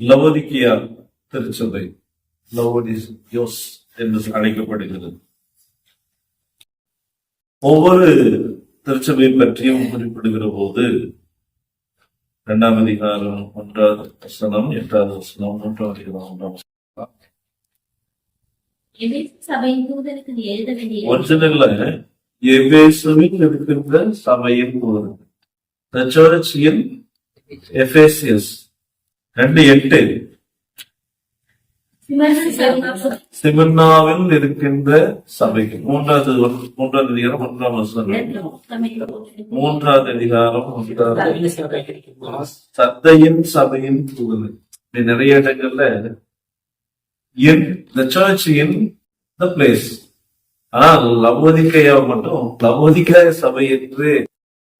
லவோதிக்கியா திருச்சபை லவோடிஸ் யோஸ் என்று அழைக்கப்படுகிறது. ஒவ்வொரு திருச்சபை பற்றியும் குறிப்பிடுகிற போது இரண்டாம் அதிகாரம் ஒன்றாவது வசனம் எட்டாவது வசனம் மூன்றாவது அதிகாரம் ஒன்றாம் எபேசுவில் இருக்கின்ற சபையின் போது ரெண்டு எட்டு. சிமர்னா சிமன்னாவில் இருக்கின்ற சபைக்கு மூன்றாவது மூன்றாவது அதிகாரம் ஒன்றாம் வசனம். மூன்றாவது அதிகாரம் ஒன்றாவது சத்தையின் சபையின் தூதன். நிறைய இடங்கள்ல இன் the church in the place ஆனா லவோதிக்கையா மட்டும் லவோதிக்காய சபை என்று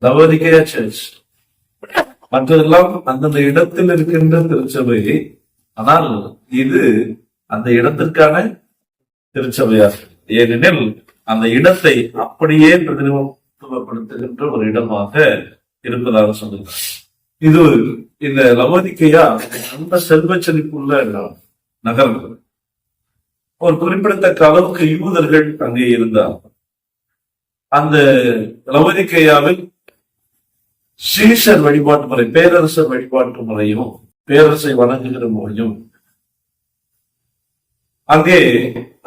லவோதிக்கையா சர்ச் மற்றதெல்லாம் அந்தந்த இடத்தில் இருக்கின்ற திருச்சபை. ஆனால் இது அந்த இடத்திற்கான திருச்சபையா ஏனெனில் அந்த இடத்தை அப்படியே பிரதிநிதித்துவப்படுத்துகின்ற ஒரு இடமாக இருப்பதாக சொல்லுகிறார் இது இந்த லவோதிக்கையா அந்த செல்வ செழிப்புள்ள நகரம் ஒரு குறிப்பிடத்தக்க அளவுக்கு யூதர்கள் அங்கே இருந்தார் அந்த லவோதிக்கையாவில் சீசர் வழிபாட்டு முறை பேரரசர் வழிபாட்டு முறையும் பேரரசை வணங்குகிற முறையும் அங்கே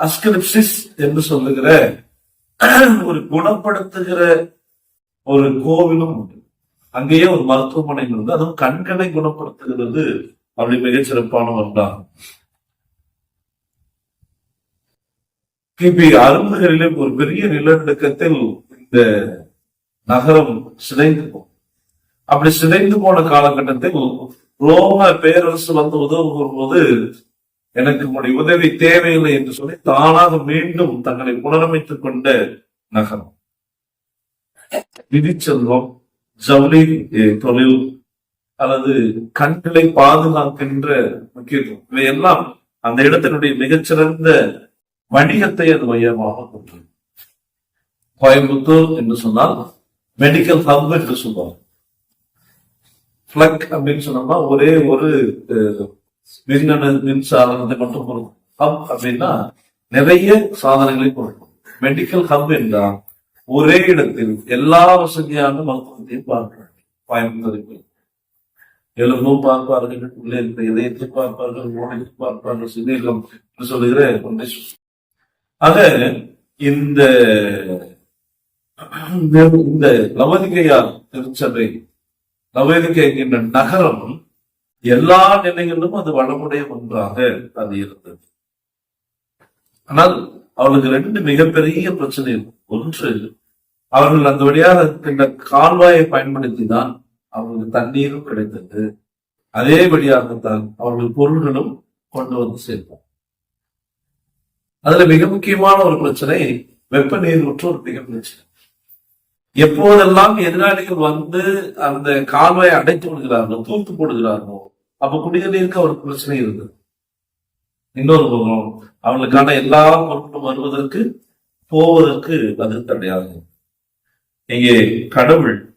அஸ்கிரிப்சிஸ் என்று சொல்லுகிற ஒரு குணப்படுத்துகிற ஒரு கோவிலும் உண்டு. அங்கேயே ஒரு மருத்துவமனை இருந்து அதுவும் கண்களை குணப்படுத்துகிறது அப்படி மிகச் சிறப்பான ஒன்றாகும். கிபி அறுபதுகளிலே ஒரு பெரிய நிலநடுக்கத்தில் இந்த நகரம் சிதைந்து போகும். அப்படி சிதைந்து போன காலகட்டத்தில் ரோம பேரரசு வந்து உதவு போது எனக்கு உங்களுடைய உதவி தேவையில்லை என்று சொல்லி தானாக மீண்டும் தங்களை புனரமைத்துக் கொண்ட நகரம். நிதிச்செல்வம் ஜவுளி தொழில் அல்லது கண்களை பாதுகாக்கின்ற முக்கியத்துவம் இவையெல்லாம் அந்த இடத்தினுடைய மிகச்சிறந்த வணிகத்தை அது மையமாக கொண்டது. கோயம்புத்தூர் என்று சொன்னால் மெடிக்கல் ஹப் என்று சொல்லுவாங்க பிளக் அப்படின்னு சொன்னோம்னா ஒரே ஒரு மின்னணு மின் சாதனத்தை மட்டும் கொடுக்கும் ஹப் அப்படின்னா நிறைய சாதனங்களை கொடுக்கும் மெடிக்கல் ஹப் என்றால் ஒரே இடத்தில் எல்லா வசதியான மருத்துவத்தையும் பார்க்கிறார்கள் கோயம்புத்தூருக்கு எலும்பும் பார்ப்பார்கள் உள்ளே இருக்கிற இதயத்தை பார்ப்பார்கள் மூளையை பார்ப்பார்கள் சிநீகம் சொல்லுகிற ஒன்றை ஆக இந்த இந்த லவதிகையார் திருச்சபை லவதிகை என்கின்ற நகரம் எல்லா நிலைகளிலும் அது வளமுடைய ஒன்றாக அது இருந்தது. ஆனால் அவர்களுக்கு ரெண்டு மிகப்பெரிய பிரச்சனை. ஒன்று அவர்கள் அந்த வழியாக இருக்கின்ற கால்வாயை பயன்படுத்திதான் அவர்களுக்கு தண்ணீரும் கிடைத்தது. அதே வழியாகத்தான் அவர்கள் பொருள்களும் கொண்டு வந்து சேர்ப்போம் அதுல மிக முக்கியமான ஒரு பிரச்சனை வெப்ப நீர் ஒரு மிக பிரச்சனை. எப்போதெல்லாம் எதிராளிகள் வந்து அந்த கால்வாயை அடைத்து விடுகிறார்களோ தூத்து போடுகிறார்களோ அப்ப குடிநீருக்கு அவருக்கு பிரச்சனை இருந்தது இன்னொரு பக்கம் அவங்களுக்கான எல்லா பொருட்களும் வருவதற்கு போவதற்கு அது தடையாக இங்கே கடவுள்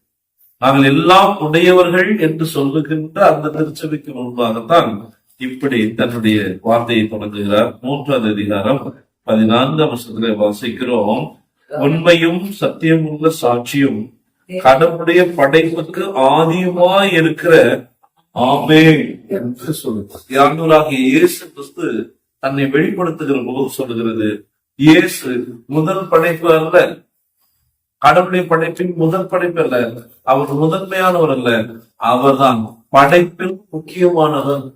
நாங்கள் எல்லாம் உடையவர்கள் என்று சொல்லுகின்ற அந்த திருச்சபைக்கு முன்பாகத்தான் இப்படி தன்னுடைய வார்த்தையை தொடங்குகிறார். மூன்றாவது அதிகாரம் பதினான்காம் வருஷத்துல வாசிக்கிறோம். உண்மையும் சத்தியம் உள்ள சாட்சியும் கடவுளுடைய படைப்புக்கு ஆதியுமாய் இருக்கிற ஆமே என்று சொல்லுது. ஆண்டவராகிய இயேசு கிறிஸ்து தன்னை வெளிப்படுத்துகிற போது சொல்லுகிறது. இயேசு முதல் படைப்பு அல்ல. கடவுளுடைய படைப்பின் முதல் படைப்பு அல்ல. அவர் முதன்மையானவர் அல்ல. அவர்தான் படைப்பில் முக்கியமானவர்.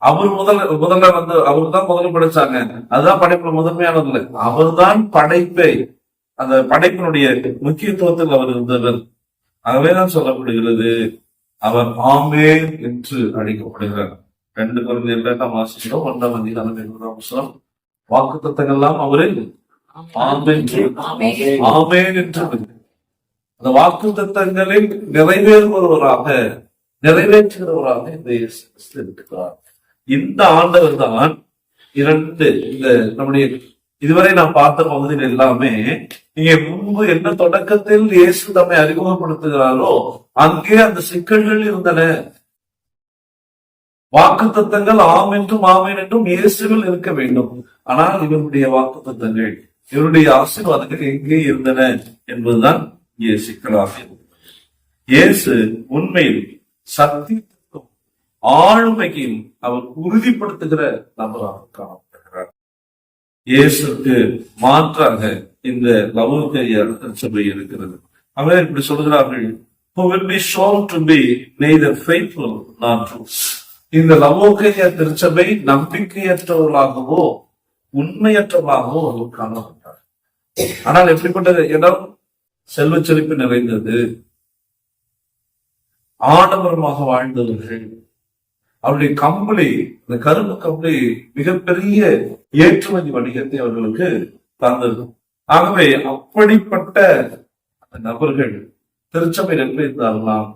அவர் முதல்ல முதல்ல வந்து அவர் தான் முதல்ல படைச்சாங்க. அதுதான் படைப்புல முதன்மையானது இல்லை அவர்தான் படைப்பை அந்த படைப்பினுடைய முக்கியத்துவத்தில் அவர் இருந்தவர். ஆகவேதான் சொல்லப்படுகிறது அவர் ஆமே என்று அழைக்கப்படுகிறார். ரெண்டு குழந்தை இரண்டாம் வாசிக்கிறோம் ஒன்றாம் அதிகாரம் இரண்டாம் வசனம். வாக்கு தத்தங்கள்லாம் அவரே. ஆமென் ஆமென். என்று. அந்த வாக்கு தத்தங்களில் நிறைவேறுபவராக நிறைவேற்றுகிறவராக இந்த இருக்கிறார். இந்த ஆண்டவர் தான் இரண்டு இந்த நம்முடைய இதுவரை நாம் பார்த்த பகுதியில் எல்லாமே இங்கே முன்பு என்ன தொடக்கத்தில் இயேசு தம்மை அறிமுகப்படுத்துகிறாரோ அங்கே அந்த சிக்கல்கள் இருந்தன. வாக்கு தத்தங்கள் ஆம் என்றும் ஆமேன் என்றும் இயேசுவில் இருக்க வேண்டும். ஆனால் இவருடைய வாக்கு தத்தங்கள் இவருடைய ஆசீர்வாதங்கள் எங்கே இருந்தன என்பதுதான் இங்கே சிக்கலாக இயேசு உண்மையில் சக்தி ஆளுமையும் அவர் உறுதிப்படுத்துகிற நபராக காணப்படுகிறார். இயேசுக்கு மாற்றாக இந்த லவோகேய சபை இருக்கிறது. அவர் இப்படி சொல்கிறார்கள் who will be shown to be neither faithful nor true. இந்த லவோகைய திருச்சபை நம்பிக்கையற்றவர்களாகவோ உண்மையற்றவர்களாகவோ அவர் காணப்பட்டார். ஆனால் எப்படிப்பட்ட இடம் செல்வ செழிப்பு நிறைந்தது. ஆடம்பரமாக வாழ்ந்தவர்கள் அவருடைய கம்பளி இந்த கரும்பு கம்பளி மிகப்பெரிய ஏற்றுமதி வணிகத்தை அவர்களுக்கு தந்தது. ஆகவே அப்படிப்பட்ட நபர்கள் திருச்சபை எப்படி இருந்தார்களாம்.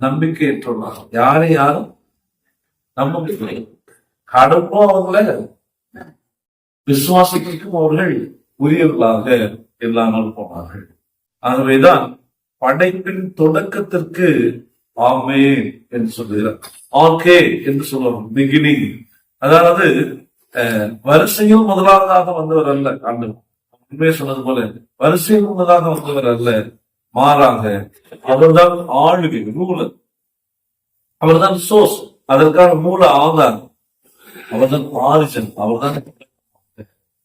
நம்பிக்கையற்றவர்களாக யாரை யாரும் நம்ப முடியவில்லை கடவுளும் அவர்களை விசுவாசத்திற்கும் அவர்கள் உரியவர்களாக இல்லாமல் போனார்கள். ஆகவேதான் படைப்பின் தொடக்கத்திற்கு ஆமே என்று சொல்லுகிறார். ஆகே என்று சொல்லணும் பிகினிங் அதாவது அஹ், வரிசையில் முதலாவதாக வந்தவர் அல்ல ஆண்டு உண்மையை சொன்னது போல வரிசையில் முதலாக வந்தவர் அல்ல மாறாக அவர்தான் ஆளுகை ரூலர் அவர்தான் சோர்ஸ் அதற்கான மூல ஆதாரம் அவர்தான் ஆரிஜன் அவர்தான்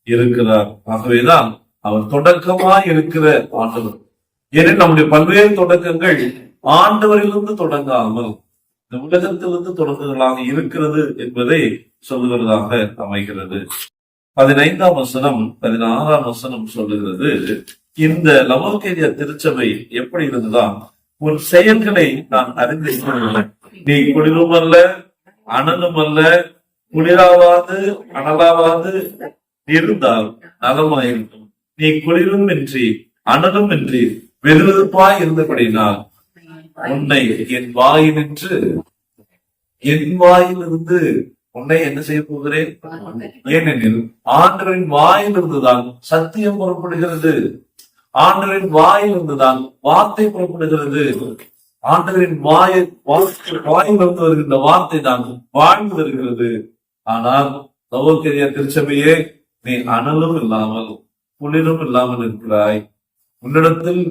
இருக்கிறார். ஆகவேதான் அவர் தொடக்கமாய் இருக்கிற ஆண்டவர். ஏனெனில் நம்முடைய பல்வேறு தொடக்கங்கள் ஆண்டவரிலிருந்து தொடங்காமல் இந்த உலகத்திலிருந்து தொடங்குதலாக இருக்கிறது என்பதை சொல்லுகிறதாக அமைகிறது. பதினைந்தாம் வசனம் பதினாறாம் வசனம் சொல்லுகிறது இந்த லவோகேரிய திருச்சபை எப்படி இருந்துதான் உன் செயல்களை நான் அறிந்திருக்கிறேன். நீ குளிரும் அல்ல அனலும் அல்ல குளிராவாது அனலாவாது இருந்தால் நலமாயிருக்கும். நீ குளிரும் இன்றி அனலும் இன்றி வெறுவெறுப்பாய் இருந்தபடினால் உன்னை என் வாயினின்று என் வாயிலிருந்து உன்னை என்ன செய்ய போகிறேன்? ஏனெனில் ஆண்டரின் வாயிலிருந்துதான் சத்தியம் புறப்படுகிறது. ஆண்டரின் வாயிலிருந்துதான் வார்த்தை புறப்படுகிறது. ஆண்டவரின் வாய வாயிலிருந்து வருகின்ற வார்த்தை தான் வாழ்ந்து வருகிறது. ஆனால் சகோதரிய திருச்சபையே நீ அனலும் இல்லாமல் குளிரும் இல்லாமல் இருக்கிறாய். உன்னிடத்தில்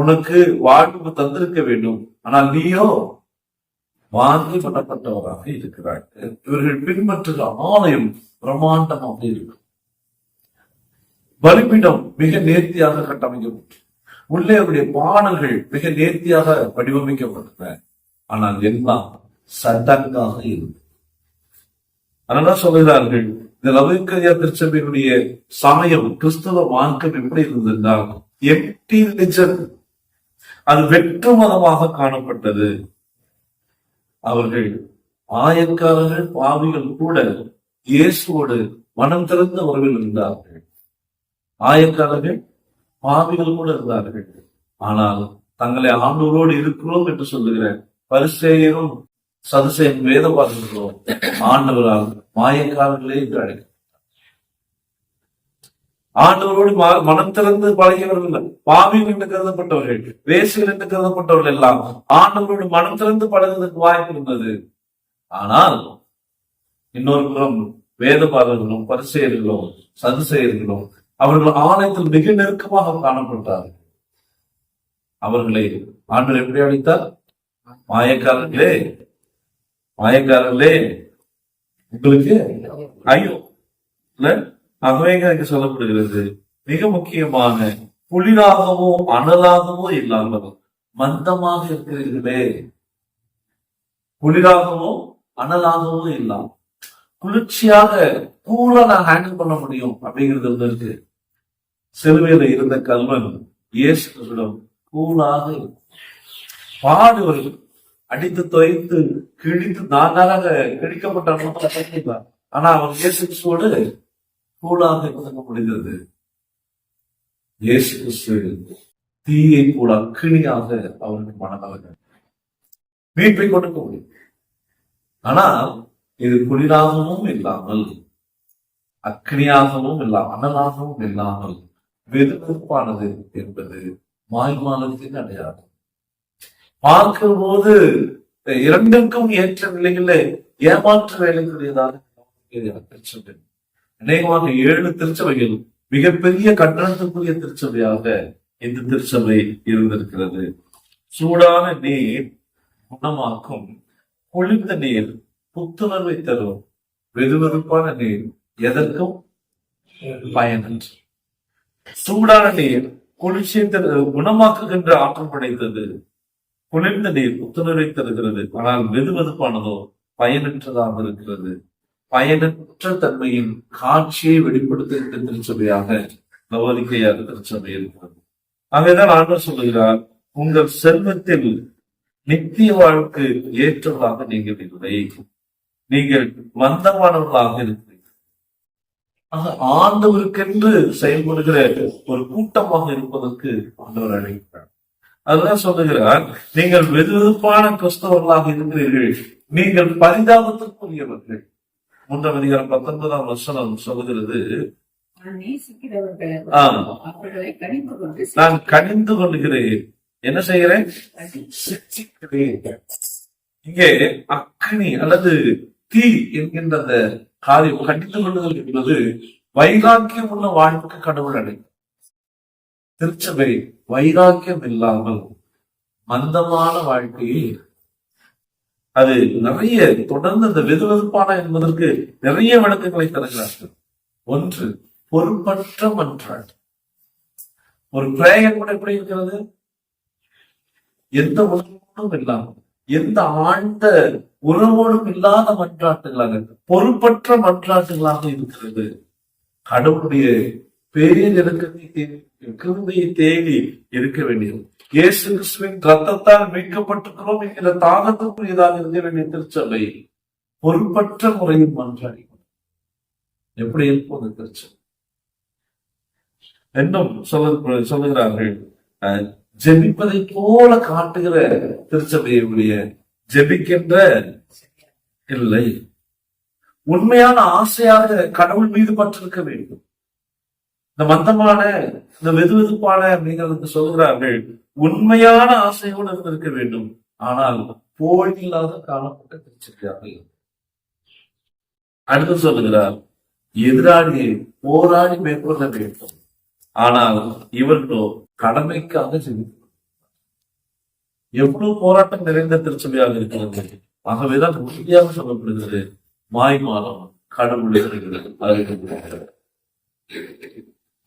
உனக்கு வாழ்வு தந்திருக்க வேண்டும். ஆனால் நீயோ வாங்கி பண்ணப்பட்டவராக இருக்கிறார்கள். இவர்கள் பின்பற்றுகிற ஆலயம் பிரம்மாண்டமாக இருக்கும். பலிபீடம் மிக நேர்த்தியாக கட்டமைக்கப்பட்டு உள்ளே அவருடைய பாடல்கள் மிக நேர்த்தியாக வடிவமைக்கப்பட்டன ஆனால் எல்லாம் சடங்காக இருந்தது. அதனால சொல்கிறார்கள்? இந்த லவிக்கரியா திருச்சபையினுடைய சமயம் கிறிஸ்தவ மார்க்கம் எப்படி இருந்திருந்தால் எம்டி ரிலிஜன் அது வெற்று மதமாக காணப்பட்டது. அவர்கள் ஆயக்காரர்கள் பாவிகள் கூட இயேசுவோடு மனம் திறந்த உறவில் இருந்தார்கள். ஆயக்காரர்கள் பாவிகள் கூட இருந்தார்கள். ஆனால் தங்களை ஆண்டோரோடு இருக்கிறோம் என்று சொல்லுகிற பரிசேயரும் சதுசேன் வேதவாதிகளோ ஆண்டவரால் மாயக்காரர்களே என்று அழைக்க ஆண்டவரோடு ம- மனம் திறந்து பழகியவர்கள் பாவிகள் என்று கருதப்பட்டவர்கள் வேசிகள் என்று கருதப்பட்டவர்கள் எல்லாம் ஆண்டவரோடு மனம் திறந்து பழகுவதற்கு வாய்ப்பு இருந்தது. ஆனால் இன்னொரு புறம் வேதபாதர்களும் பரிசெயர்களும் சதுசெயர்களும் அவர்கள் ஆலயத்தில் மிக நெருக்கமாக காணப்பட்டார்கள். அவர்களை ஆண்டவர் எப்படி அழைத்தார்? மாயக்காரர்களே மாயக்காரர்களே உங்களுக்கு ஐயோ இல்ல? இங்க சொல்லப்படுகிறது மிக முக்கியமான குளிராகவோ அனலாகவோ இல்லாமல் மந்தமாக இருக்கிறீர்களே. குளிராகவோ அனலாகவோ இல்லாம குளிர்ச்சியாக கூலா நான் ஹேண்டில் பண்ண முடியும் அப்படிங்கிறது வந்து இருக்கு. சிலுவையில இருந்த கல்வன் இயேசு கூலாக இருக்கும். பாடுவர்கள் அடித்து தொய்த்து கிழித்து நானாக கிழிக்கப்பட்ட ஆனா அவர் இயேசு கூலாக இருக்க முடிந்தது. இயேசு கிறிஸ்து தீயை கூட அக்கினியாக அவருக்கு மனதாக மீட்பை கொடுக்க முடியும். ஆனால் இது குளிராகவும் இல்லாமல் அக்னியாகவும் இல்லாமல் அனலாகவும் இல்லாமல் வெதுவெதுப்பானது என்பது மாய்மானத்தின் அடையாளம். பார்க்கும் போது இரண்டுக்கும் ஏற்ற நிலையில ஏமாற்ற வேலைக்குரியதாக திருச்சபை அநேகமாக ஏழு திருச்சபைகள் மிகப்பெரிய கட்டணத்துக்குரிய திருச்சபையாக இந்த திருச்சபை இருந்திருக்கிறது. சூடான நீர் குணமாக்கும் குளிர்ந்த நீர் புத்துணர்வை தரும் வெதுவெதுப்பான நீர் எதற்கும் பயனற்று. சூடான நீர் குளிர்ச்சியை தரு- குணமாக்குகின்ற ஆற்றல் படைத்தது. குளிர்ந்த நீர் புத்துணர்வை தருகிறது. ஆனால் வெதுவெதுப்பானதோ பயனற்றதாக இருக்கிறது. பயனற்ற தன்மையின் காட்சியை வெளிப்படுத்துகின்ற திருச்சபையாக கவலிக்கையாக திருச்சபை இருக்கிறது அங்கேதான் ஆண்டவர் சொல்லுகிறார் உங்கள் செல்வத்தில் நித்திய வாழ்க்கை ஏற்றவர்களாக நீங்கள் இல்லை. நீங்கள் மந்தமானவர்களாக இருக்கிறீர்கள். ஆண்டவருக்கென்று செயல்படுகிற ஒரு கூட்டமாக இருப்பதற்கு ஆண்டவர் அழைக்கிறார். அதுதான் சொல்லுகிறார் நீங்கள் வெதுவெதுப்பான கிறிஸ்தவர்களாக இருக்கிறீர்கள். நீங்கள் பரிதாபத்திற்குரியவர்கள். மூன்றாம் அதிகாரம் பத்தொன்பதாம் வசனம் சொல்லுகிறது. நான் கனிந்து கொள்கிறேன் என்ன செய்கிறேன்? இங்கே அக்னி அல்லது தீ என்கின்ற அந்த காரியம் கடிந்து கொள்ளுதல் என்பது வைராக்கியம் உள்ள வாழ்வுக்கு கடவுள் அடை திருச்சபை வைராக்கியம் இல்லாமல் மந்தமான வாழ்க்கையை அது நிறைய தொடர்ந்து அந்த வெதுவெதுப்பான என்பதற்கு நிறைய விளக்கங்களை தருகிறார்கள். ஒன்று பொறுப்பற்ற மன்றாட்டு ஒரு பிரேயர் கூட எப்படி இருக்கிறது? எந்த உணர்வோடும் இல்லாமல் எந்த ஆழ்ந்த உறவோடும் இல்லாத மன்றாட்டுகளாக பொறுப்பற்ற மன்றாட்டுகளாக இருக்கிறது. கடவுளுடைய பெரிய தேடி கிருந்தையை தேடி இருக்க வேண்டியது. இயேசு கிறிஸ்துவின் ரத்தத்தால் மீட்கப்பட்டிருக்கிறோம் என்கிற தாகத்துக்குரியதாக இருக்க வேண்டிய திருச்சபை பொறுப்பற்ற முறையில் மன்றாடி எப்படி இருப்பது திருச்சபை? இன்னும் சொல்ல சொல்லுகிறார்கள் அஹ், ஜெபிப்பதை போல காட்டுகிற திருச்சபையுடைய ஜெபிக்கின்ற இல்லை. உண்மையான ஆசையாக கடவுள் மீது பற்றிருக்க வேண்டும். இந்த மந்தமான இந்த வெதுவெதுப்பான அப்படிங்கிறது சொல்கிறார்கள் உண்மையான ஆசையோடு இருந்திருக்க வேண்டும். ஆனால் போயில்லாத காணப்பட்ட பிரிச்சிருக்கிறார்கள் அடுத்து சொல்லுகிறார் எதிராளியை போராடி மேற்கொள்ள வேண்டும். ஆனால் இவர்களோ கடமைக்காக ஜெபிக்கிறார் எவ்வளவு போராட்டம் நிறைந்த திருச்சபையாக இருக்கிறது. ஆகவேதான் உறுதியாக சொல்லப்படுகிறது மாய்மாலம் கடவுளை அறிகிறது.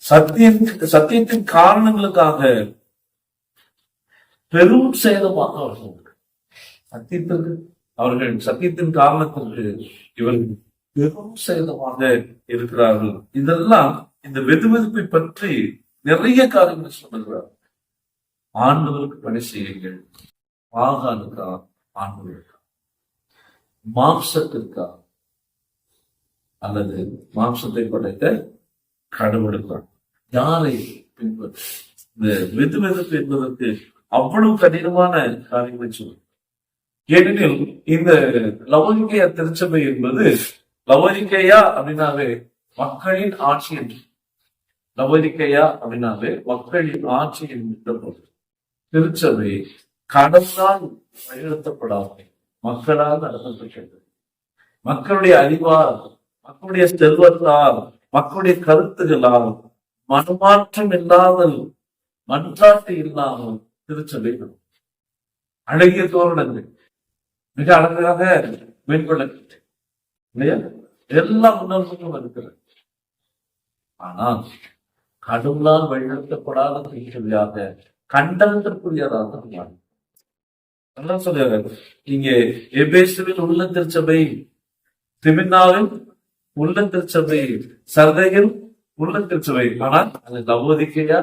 சத்தியத்துக்கு சத்தியத்தின் காரணங்களுக்காக பெரும் சேதமாக அவர்கள் சத்தியத்திற்கு அவர்கள் சத்தியத்தின் காரணத்திற்கு இவர்கள் பெரும் சேதமாக இருக்கிறார்கள். இதெல்லாம் இந்த வெதுவெதுப்பை பற்றி நிறைய காரியங்கள் சொல்லுகிறார். ஆண்டவருக்கு பணி செய்யுங்கள். பாகானுக்கா ஆண்டவருக்கா? மாம்சத்திற்கா? அல்லது மாம்சத்தை படைத்த கடவுளுக்கா? யாரை பின்பற்ற இந்த வெது வெதுப்பு என்பதற்கு அவ்வளவு கடினமான காரியங்களை சொல்லும். ஏனெனில் இந்த லவோனிக்கையா திருச்சபை என்பது லவோனிக்கையா அப்படின்னாவே மக்களின் ஆட்சி என்று. லவோனிக்கையா அப்படின்னாவே மக்களின் ஆட்சி என்கின்ற பொருள் திருச்சபை கடவுளால் வழிநடத்தப்படாமல் மக்களால் நடத்தப்பட்டது. மக்களுடைய அறிவால் மக்களுடைய செல்வத்தால் மக்களுடைய கருத்துகளால் மனமாற்றம் இல்லாமல் மன்றாட்டு இல்லாமல் திருச்சபை அழகிய தோரணங்கள் மிக அழகாக மேற்கொள்ளப்பட்டு இல்லையா? எல்லா உணர்வுகளும் இருக்கிறது ஆனால் கடவுளால் வழிநடத்தப்படாத திருச்சபையாக கண்டனத்திற்குரியதாக நல்லா சொல்லுறாரு இங்கே எபேசுவில் உள்ள திருச்சபை திமின்னாவில் உள்ள திருச்சபை சர்தையில் உள்ள திருச்சபை. ஆனால் அது நவோதிக்கையா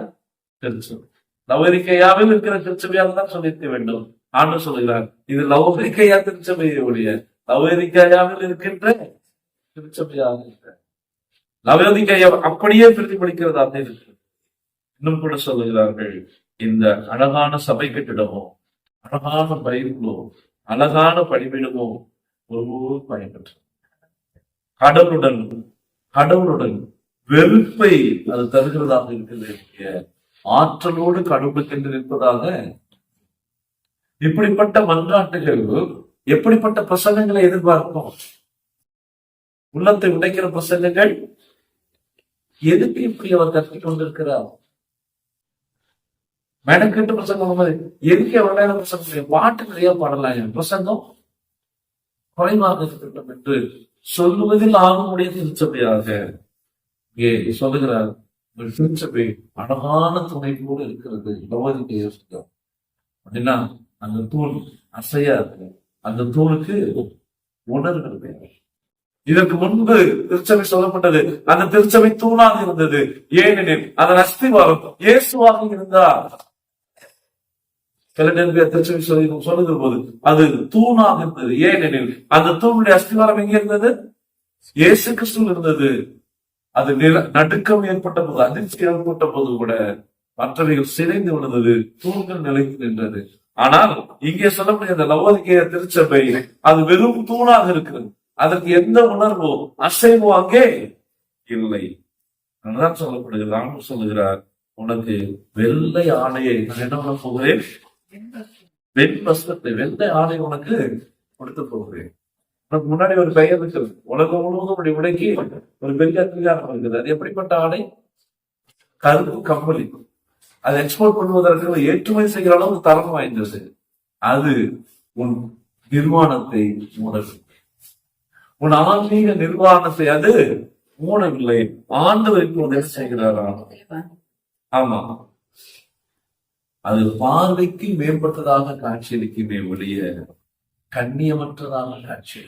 திருச்சபை. நவோதிக்கையாவில் இருக்கிற திருச்சபையால் தான் சொல்லியிருக்க வேண்டும் ஆண்டு சொல்லுகிறார் இது நவோதிக்கையா திருச்சபையை உடைய நவோதிக்கையாவில் இருக்கின்ற திருச்சபையாக இருக்கிற நவோதிக்கையா அப்படியே பிரதிபலிக்கிறதாக இருக்கு இன்னும் கூட சொல்லுகிறார்கள் இந்த அழகான சபை கட்டிடமோ அழகான பயிர்களோ அழகான பணிவிடமோ ஒரு பயன்பெற்ற கடவுளுடன் கடவுளுடன் வெறுப்பை அது தருகிறதாக இருக்கிறது ஆற்றலோடு கடவுளுக்கென்று நிற்பதாக இப்படிப்பட்ட மன்றாட்டுகள் எப்படிப்பட்ட பிரசங்கங்களை எதிர்பார்ப்போம்? உள்ளத்தை உடைக்கிற பிரசங்கங்கள் எதுக்கு இப்படி அவர் கற்றுக் கொண்டிருக்கிறார்? மெனக்கெட்டு பிரசங்கம் எதுக்கு எவ்வளவு நேரம் பிரசங்கம்? பாட்டு நிறைய பாடலாம் என் பிரசங்கம் குறைவாக இருக்கட்டும் என்று சொல்லுவதில் ஆகமுடைய திருச்சபையாக இங்கே சொல்லுகிறார் திருச்சபை அழகான துணைப்போடு இருக்கிறது. பகவதிக்கு யோசிக்கும் அப்படின்னா அந்த தூண் அசையா இருக்கு. அந்த தூளுக்கு உணர்வு இதற்கு முன்பு திருச்சபை சொல்லப்பட்டது அந்த திருச்சபை தூணாக இருந்தது. ஏனெனில் அதன் அஸ்திவாரம் இயேசுவாக இருந்தார். பிலடெல்பியா திருச்சபை சொல்லி சொல்லுகிற போது அது தூணாக இருந்தது. ஏனெனில் அந்த தூணுடைய அஸ்திவாரம் எங்க இருந்தது? இயேசு கிறிஸ்துவில் இருந்தது. அது நில- நடுக்கம் ஏற்பட்ட போது அதிர்ச்சி ஏற்பட்ட போது கூட மற்றவைகள் சிதைந்து விழுந்தது தூண்கள் நிலைத்து நின்றது. ஆனால் இங்கே சொல்லக்கூடிய அந்த லவோதிக்கைய திருச்சபை அது வெறும் தூணாக இருக்கிறது. அதற்கு எந்த உணர்வோ அசைவோ அங்கே இல்லை. அதுதான் சொல்லப்படுகிறது. ராமன் சொல்லுகிறார் உனக்கு வெள்ளை ஆணையை நான் என்ன பண்ண போகிறேன்? வெண் வஸ்திரத்தை வெள்ளை ஆணை உனக்கு கொடுத்து போகிறேன். முன்னாடி ஒரு பெயர் இருக்கிறது உலகம் முழுவதும் அப்படி உடைக்கி ஒரு பெரிய அதிகாரம் இருக்குது. அது எப்படிப்பட்ட ஆடை? கருப்பு கம்பளி. அதை எக்ஸ்போர்ட் பண்ணுவதற்கு ஏற்றுமதி செய்கிற அளவுக்கு தரம் வாய்ந்தது. அது உன் நிர்வாணத்தை மூடவில்லை. உன் ஆன்மீக நிர்வாணத்தை அது மூடவில்லை. ஆண்டவருக்கு உதவி செய்கிறாரா ஆமா. அது பார்வைக்கு மேம்பட்டதாக காட்சியளிக்குமே ஒழிய கண்ணியமற்றதான காட்சி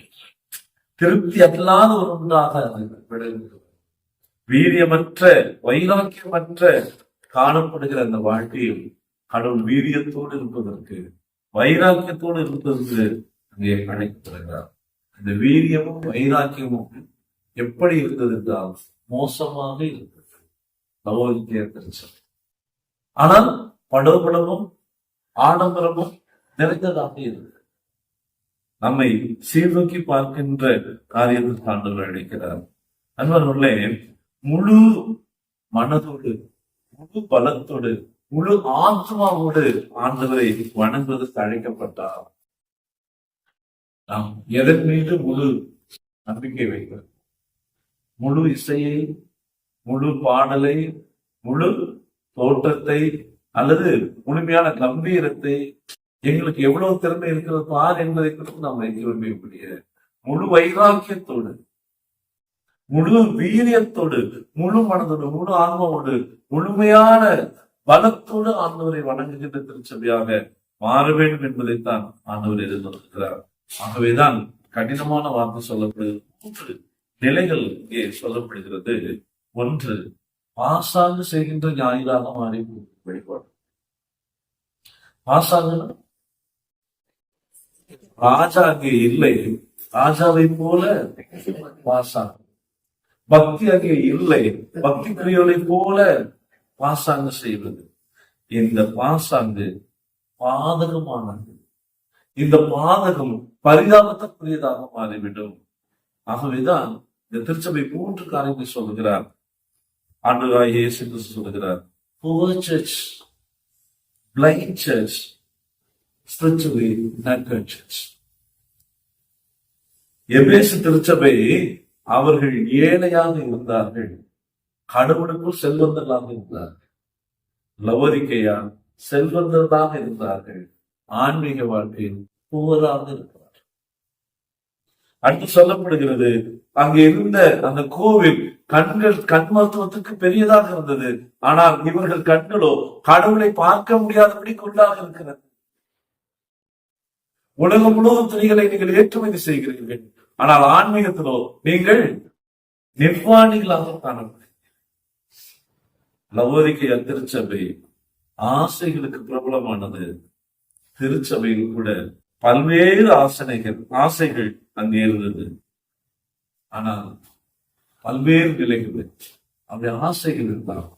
திருப்தி அல்லாத ஒரு ஒன்றாக அது வீரியமற்ற வைராக்கியமற்ற காணப்படுகிற அந்த வாழ்க்கையில் கடவுள் வீரியத்தோடு இருப்பதற்கு வைராக்கியத்தோடு இருப்பதற்கு அங்கே அழைக்கப்படுகிறார் அந்த வீரியமும் வைராக்கியமும் எப்படி இருந்தது என்றால் மோசமாக இருந்தது. பகவத்கீதை திருச்சபை ஆனால் படபடமும் ஆடம்பரமும் நிறைந்ததாக இருந்தது. நம்மை சீர்தூக்கி பார்க்கின்ற காரியத்தில் ஆண்டவர் அழைக்கிறார். அன்பர்களே முழு மனதோடு முழு பலத்தோடு முழு ஆத்மாவோடு ஆண்டவரை வணங்குவதற்கு அழைக்கப்பட்டார். நாம் எதன் மீது முழு நம்பிக்கை வைக்கிறோம் முழு இசையை முழு பாடலை முழு தோட்டத்தை அல்லது முழுமையான கம்பீரத்தை எங்களுக்கு எவ்வளவு திறமை இருக்கிறது பார் என்பதை குறித்து நாம் வைக்க விரும்பக்கூடிய முழு வைராக்கியத்தோடு முழு வீரியத்தோடு முழு மனதோடு முழு ஆன்மாவோடு முழுமையான பலத்தோடு ஆண்டவரை வணங்குகின்ற திருச்சபையாக மாற வேண்டும் என்பதைத்தான் ஆண்டவர் எதிர்பார்க்கிறார் ஆகவேதான் கடினமான வார்த்தை சொல்லப்படுகிறது மூன்று நிலைகள் இங்கே சொல்லப்படுகிறது. ஒன்று பாசாங்கு செய்கின்ற ஞாயிறாக மாறி வழிபாடு. பாசாங்குன்னா ராஜா அங்கே இல்லை. ராஜாவை போல பாசாங்க பக்தி அங்கே இல்லை. பக்தி பிரியோலை போல பாசாங்க செய்வது. இந்த பாசாங்கு பாதகமானது. இந்த பாதகம் பரிதாபத்துக்குரியதாக மாறிவிடும். ஆகவேதான் இந்த திருச்சபை மூன்று காரியங்களை சொல்லுகிறார். ஆண்டு இயேசு சொல்லுகிறார். Poor church blind spiritually naked எபேசு திருச்சபை அவர்கள் ஏழையாக இருந்தார்கள். கடவுளுக்குள் செல்வந்தர்களாக இருந்தார்கள். லவரிக்கையா செல்வந்தர்களாக இருந்தார்கள். ஆன்மீக வாழ்க்கையில் புவராக இருக்கிறார் அடுத்து சொல்லப்படுகிறது அங்கே இருந்த அந்த கோவில் கண்கள் கண் மருத்துவத்துக்கு பெரியதாக இருந்தது. ஆனால் இவர்கள் கண்களோ கடவுளை பார்க்க முடியாதபடி குருடாக இருக்கிறது. உலகம் முழுவதும் துணிகளை நீங்கள் ஏற்றுமதி செய்கிறீர்கள். ஆனால் ஆன்மீகத்திலோ நீங்கள் நிர்வாணிகளாக காணப்படுகிறீர்கள் லவோதிக்கைய திருச்சபை ஆசைகளுக்கு பிரபலமானது. திருச்சபையில் கூட பல்வேறு ஆசனைகள் ஆசைகள் அங்கே இருந்தது. ஆனால் பல்வேறு நிலைகள் அப்படி ஆசைகள் இருந்தால்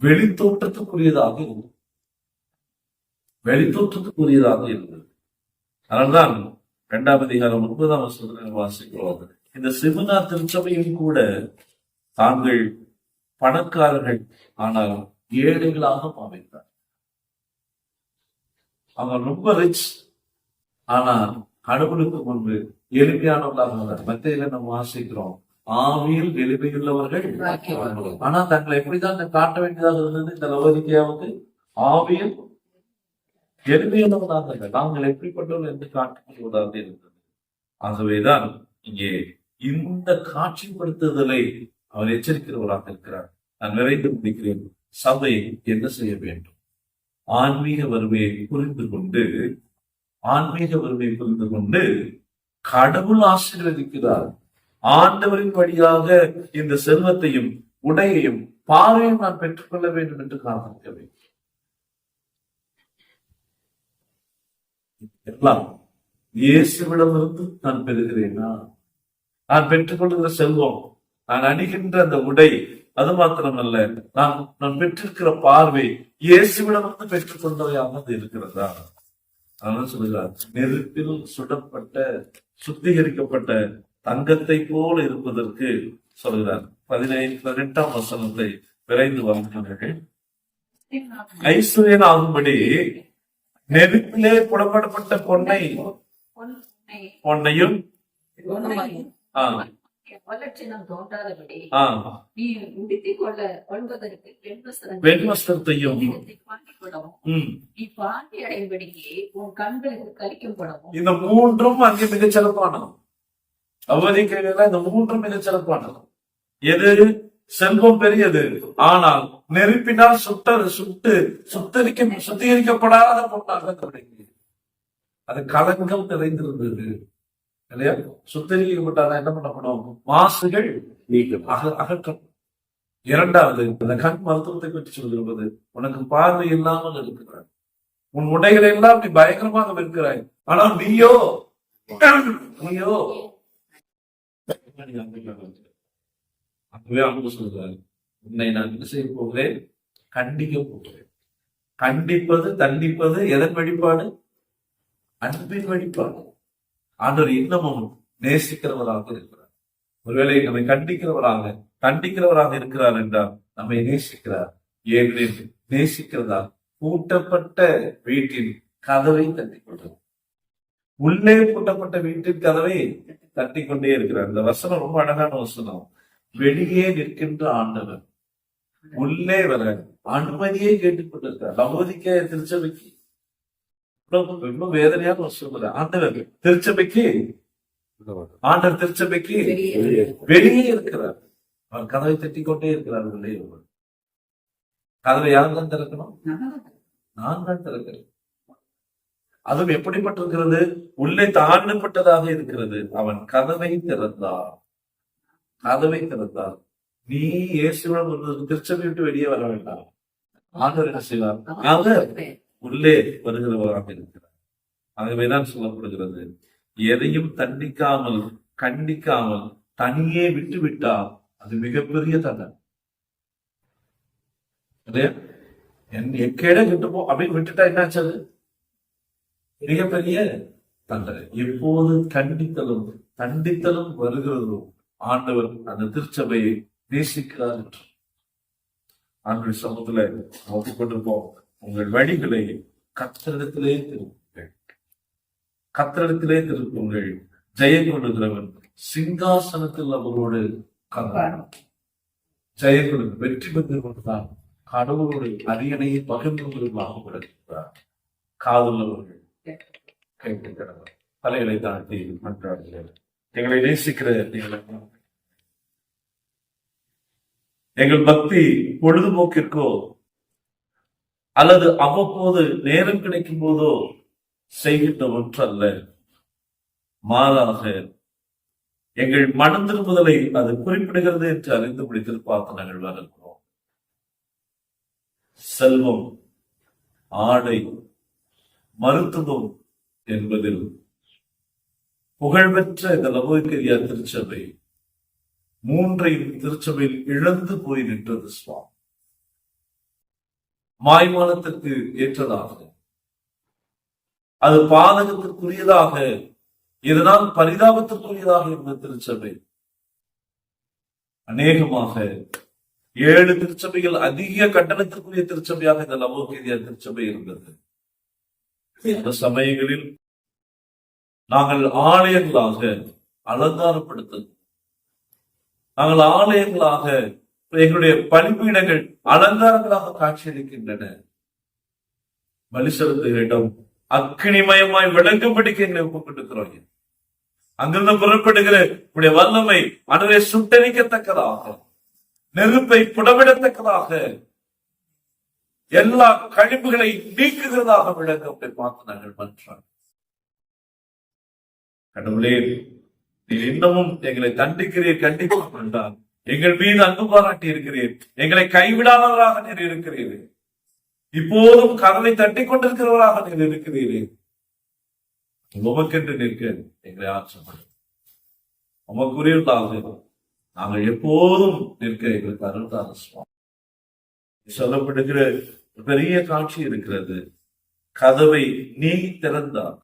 வெளித்தோட்டத்துக்குரியதாக இருந்தது வெளித்தோட்டத்துக்குரியதாக இருந்தது. அதனால்தான் இரண்டாம் அதிகாரம் ஒன்பதாம் வருஷத்துல வாசிக்கிறோம். இந்த சிவனார் திருச்சபையும் கூட தாங்கள் பணக்காரர்கள் ஆனால் ஏழைகளாக பாவித்தார். அவங்க ரொம்ப ரிச் ஆனா கடவுளுக்கு முன்பு எளிமையானவர்களாக மத்தியில நம்ம வாசிக்கிறோம். ஆவியில் எளிமையுள்ளவர்கள். ஆனா தங்களை எப்படிதான் காட்ட வேண்டியதாக இருந்தது? இந்த லவோதிக்கையாவுக்கு ஆவியில் எளிமையானவனாக இல்லை. நாங்கள் எப்படிப்பட்டவர்கள் என்று காட்டுவதாக இருந்தது. ஆகவேதான் இங்கே இந்த காட்சிப்படுத்துதலை அவர் எச்சரிக்கிறவராக இருக்கிறார். நான் நிறைந்து முடிக்கிறேன். சபை என்ன செய்ய வேண்டும்? ஆன்மீக வறுமையை புரிந்து கொண்டு ஆன்மீக வறுமையை புரிந்து கொண்டு கடவுள் ஆசீர்வதிக்கிறார் ஆண்டவரின் வழியாக இந்த செல்வத்தையும் உடையையும் பார்வையும் நான் பெற்றுக்கொள்ள வேண்டும் என்று காத்திருக்க வேண்டும். எல்லாம் இயேசுவிடமிருந்து நான் பெறுகிறேனா? நான் பெற்றுக்கொள்கிற செல்வம் நான் அணிகின்ற அந்த உடை அது மாத்திரமல்ல நான் நான் பெற்றிருக்கிற பார்வை இயேசுவிடமிருந்து பெற்றுக்கொண்டவையாக அது இருக்கிறதா? அதனால சொல்லுகிறார் நெருப்பில் சுடப்பட்ட சுத்திகரிக்கப்பட்ட தங்கத்தை போல இருப்பதற்கு சொல்கிறார் பதினைந்து பதினெட்டாம் வசனத்தை விரைந்து வாங்கினார்கள் ஐஸ்வர்யன் ஆகும்படி நெருப்பிலே புடப்படப்பட்ட பொன்னை. பொன்னை பொன்னையும். இந்த மூன்றும் அங்கே மிகச் சிறப்பானது. அவதிக்கையில இந்த மூன்றும் மிகச் சிறப்பானது. எது? செல்வம் பெரியது. ஆனால் நெருப்பினால் சுட்ட சுட்டு சுத்தரிக்க சுத்திகரிக்கப்படாத பொருளாக கிடைக்கிறது அது கலங்கம் நிறைந்திருந்தது. இல்லையா? சுத்தரிக்கப்பட்டாதான் என்ன பண்ணப்படும் மாசுகள் அக- அகற்றும். இரண்டாவது அந்த கண் மருத்துவத்தை பற்றி சொல்கிறது உனக்கு பார்வை இல்லாமல் இருக்கிறாய். உன் உடைகளை எல்லாம் நீ பயங்கரமாக இருக்கிறாய் ஆனால் நீயோ நீயோ. அதுவே அன்பு சொல்றாரு உன்னை நான் என்ன செய்ய போகிறேன்? கண்டிக்க போகிறேன். கண்டிப்பது தண்டிப்பது எதன் வழிபாடு? அன்பின் வழிபாடு. ஆண்டவர் இன்னமும் நேசிக்கிறவராக இருக்கிறார். ஒருவேளை நம்மை கண்டிக்கிறவராக கண்டிக்கிறவராக இருக்கிறார் என்றால் நம்மை நேசிக்கிறார். ஏனெனில் நேசிக்கிறதா பூட்டப்பட்ட வீட்டின் கதவை தட்டி கொண்டது உள்ளே பூட்டப்பட்ட வீட்டின் கதவை தட்டி கொண்டே இருக்கிறார். இந்த வசனம் ரொம்ப அழகான வசனம். வெளியே நிற்கின்ற ஆண்டவர் உள்ளே வர அனுமதியை கேட்டுக் கொண்டிருக்கிறார் நவோதிக்க திருச்சபைக்கு. இவ்வளவு வேதனையான ஒரு சூழ்நிலை ஆண்டவர் திருச்சபைக்கு ஆண்டவர் திருச்சபைக்கு வெளியே. இருக்கிறார். அவர் கதவை தட்டிக் கொண்டே இருக்கிறார். உள்ளே. கதவை யார் தான் திறக்கணும்? நான் தான் திறக்கிறேன். அதுவும் எப்படிப்பட்டிருக்கிறது? உள்ளே தாழ்ந்தப்பட்டதாக இருக்கிறது. அவன் கதவை திறந்தார். கதவை திறந்தார். நீ இயேசுடன் ஒரு திருச்சபை விட்டு வெளியே வர வேண்டாம். ஆண்டவர் என்ன செய்வார்? அவர் உள்ளே வருகிறவராக இருக்கிறார். ஆகவேதான் சொல்லப்படுகிறது? எதையும் தண்டிக்காமல் கண்டிக்காமல் தனியே விட்டு விட்டால் அது மிகப்பெரிய தண்டனை. இல்லையா? என் எக்கேட விட்டு போ அப்படின்னு விட்டுட்டா என்னாச்சு மிகப்பெரிய தண்டனை. எப்போது கண்டித்தலும் தண்டித்தலும் வருகிறதோ ஆண்டவர் அந்த திருச்சபையை நேசிக்கிறார் என்று ஆண்டு சமூகத்துல ஒப்புக்கொண்டிருப்போம் உங்கள் வழிகளை கத்திரிடத்திலே திருப்புங்கள். கத்திரிடத்திலே திருப்புங்கள். ஜெயம் கொள்ளுகிறவன் சிங்காசனத்தில் அவரோடு உட்கார்ந்தார். ஜெயம் வெற்றி பெற்று கொண்டுதான் கடவுளுடைய அரியணையை பகிர்ந்து கொள்வதாக இருக்கிறார் காதுள்ளவர்கள் கேட்டு தலைகளை தாழ்த்தி மன்றாடுகிறார் எங்களை நேசிக்கிற நீங்கள் எங்கள் பக்தி பொழுதுபோக்கிற்கோ அல்லது அவ்வப்போது நேரம் கிடைக்கும் போதோ செய்கின்ற ஒன்றல்ல. மாறாக எங்கள் மனம் திரும்புதலை அது குறிப்பிடுகிறது என்று அறிந்து திருப்பாக்க நாங்கள் வருகிறோம் செல்வம் ஆடை மருத்துவம் என்பதில் புகழ்பெற்ற இந்த லவோய்கரியா திருச்சபை மூன்றையும் திருச்சபையில் இழந்து போய் நின்றது சுவாமி. மாய்மானத்திற்கு ஏற்றதாக. அது பாதகத்திற்குரியதாக இதனால் பரிதாபத்திற்குரியதாக இருந்த திருச்சபை. அநேகமாக ஏழு திருச்சபைகள் அதிக கட்டணத்திற்குரிய திருச்சபையாக இந்த லவோகேரியா திருச்சபை இருந்தது. அந்த சமயங்களில் நாங்கள் ஆலயங்களாக அலங்காரப்படுத்தது நாங்கள் ஆலயங்களாக எங்களுடைய பணிபீடங்கள் அலங்காரங்களாக காட்சியளிக்கின்றன. பலி அக்னிமயமாய் இடம் விளங்கும்படிக்கு எங்களை ஒப்புக்கொண்டிருக்கிறோம் அங்கிருந்து புறப்படுகிற உடைய வல்லமை அன்றரை சுட்டரிக்கத்தக்கதாக நெருப்பை புடமிடத்தக்கதாக எல்லா கழிவுகளை நீக்குகிறதாக விளங்க அப்படி பார்த்து நாங்கள் பண்றோம் கடவுளே நீர் இன்னமும் எங்களை தண்டிக்கிறீர் கண்டிப்பாக என்றார் எங்கள் மீது அன்பு பாராட்டி இருக்கிறீர் எங்களை கைவிடாதவராக நீர் இருக்கிறீர். இப்போதும் கரலை தட்டி கொண்டிருக்கிறவராக நீர் இருக்கிறீரே. உமக்கென்று நிற்க எங்களை ஆற்றப்படும் உமக்குரியவர்களாக நாங்கள் எப்போதும் நிற்க எங்களுக்கு அருள்தார சொல்லப்படுகிற பெரிய காட்சி இருக்கிறது. கதவை நீ திறந்தார்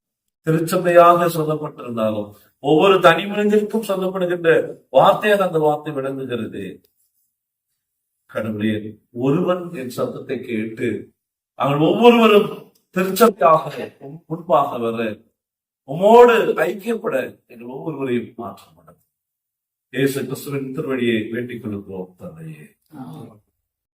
திருச்சபையாக சொல்லப்பட்டிருந்தாலும் ஒவ்வொரு தனி மனிதருக்கும் சொல்லப்படுகின்ற வார்த்தையாக அந்த வார்த்தை விளங்குகிறது. கடவுளே ஒருவன் என் சத்தத்தை கேட்டு அவன் ஒவ்வொருவரும் திருச்சபையாக முன்பாக வர உமோடு ஐக்கியப்பட எங்கள் ஒவ்வொருவரையும் மாற்றப்படும். இயேசு கிறிஸ்துவின் திருவடியை வேண்டிக் கொள்கிறோம் தந்தையே.